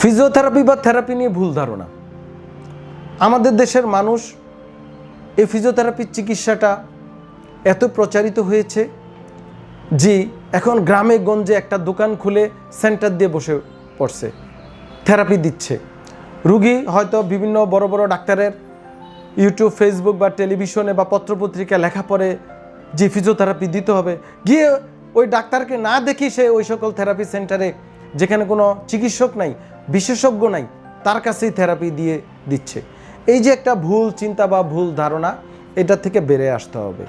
Physiotherapy বা therapy নিয়ে ভুল ধারণা। আমাদের দেশের মানুষ এই ফিজিওথেরাপির চিকিৎসাটা এত প্রচারিত হয়েছে যে এখন গ্রামে গঞ্জে একটা দোকান খুলে সেন্টার দিয়ে বসে পড়ছে থেরাপি দিচ্ছে। রুগী হয়তো বিভিন্ন বড় বড় ডাক্তারের ইউটিউব ফেসবুক বা টেলিভিশনে বা পত্রপত্রিকা লেখা পড়ে যে ফিজিওথেরাপি দিতে হবে। গিয়ে ওই ডাক্তারকে না দেখি সে ওই সকল থেরাপি সেন্টারে যেখানে কোনো চিকিৎসক নাই, বিশেষজ্ঞ নাই, তার কাছেই থেরাপি দিয়ে দিচ্ছে। এই যে একটা ভুল চিন্তা বা ভুল ধারণা, এটা থেকে বেড়ে আসতে হবে।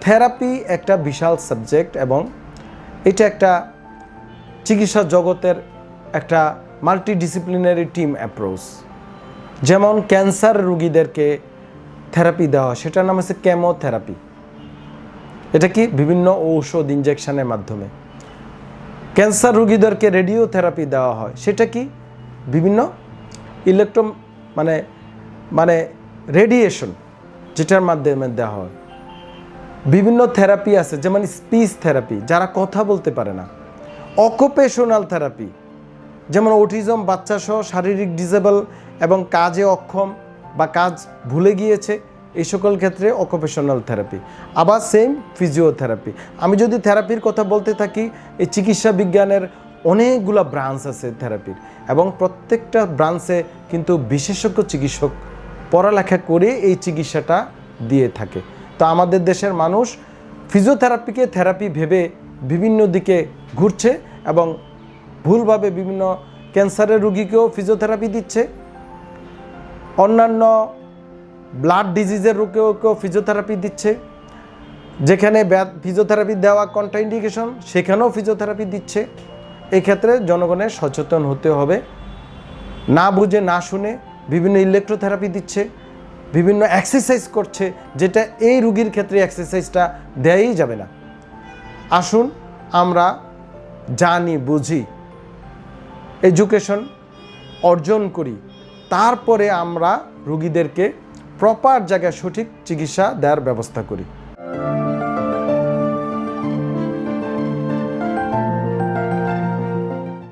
থেরাপি একটা বিশাল সাবজেক্ট এবং এটা একটা চিকিৎসা জগতের একটা মাল্টিডিসিপ্লিনারি টিম অ্যাপ্রোচ যেমন ক্যান্সার রুগীদেরকে থেরাপি দেওয়া সেটার নাম হচ্ছে কেমোথেরাপি এটা কি বিভিন্ন ঔষধ ইনজেকশনের মাধ্যমে। ক্যান্সার রুগীদেরকে রেডিওথেরাপি দেওয়া হয়। সেটা কি? বিভিন্ন ইলেকট্রো মানে মানে রেডিয়েশন, যেটার মাধ্যমে দেওয়া হয়। বিভিন্ন থেরাপি আছে, যেমন স্পিচ থেরাপি, যারা কথা বলতে পারে না। অকুপেশনাল থেরাপি, যেমন অটিজম বাচ্চা সহ শারীরিক ডিজেবল এবং কাজে অক্ষম বা কাজ ভুলে গিয়েছে এই সকল ক্ষেত্রে অকুপেশনাল থেরাপি আবার সেম ফিজিওথেরাপি আমি যদি থেরাপির কথা বলতে থাকি, এই চিকিৎসা বিজ্ঞানের অনেকগুলো ব্রাঞ্চ আছে থেরাপির এবং প্রত্যেকটা ব্রাঞ্চে কিন্তু বিশেষজ্ঞ চিকিৎসক পড়ালেখা করে এই চিকিৎসাটা দিয়ে থাকে। তো আমাদের দেশের মানুষ ফিজিওথেরাপিকে থেরাপি ভেবে বিভিন্ন দিকে ঘুরছে এবং ভুলভাবে বিভিন্ন ক্যান্সারের রুগীকেও ফিজিওথেরাপি দিচ্ছে। অন্যান্য ব্লাড ডিজিজের রোগেও ফিজিওথেরাপি দিচ্ছে। যেখানে ফিজিওথেরাপি দেওয়া কন্ট্রাইন্ডিকেশন সেখানেও ফিজিওথেরাপি দিচ্ছে। এক্ষেত্রে জনগণের সচেতন হতে হবে। না বুঝে, না শুনে বিভিন্ন ইলেকট্রোথেরাপি দিচ্ছে, বিভিন্ন এক্সারসাইজ করছে, যেটা এই রুগীর ক্ষেত্রে এক্সারসাইজটা দেয়াই যাবে না। আসুন, আমরা জানি, বুঝি এডুকেশন অর্জন করি। তারপরে আমরা রুগীদেরকে প্রপার জায়গায় সঠিক চিকিৎসা দেওয়ার ব্যবস্থা করি।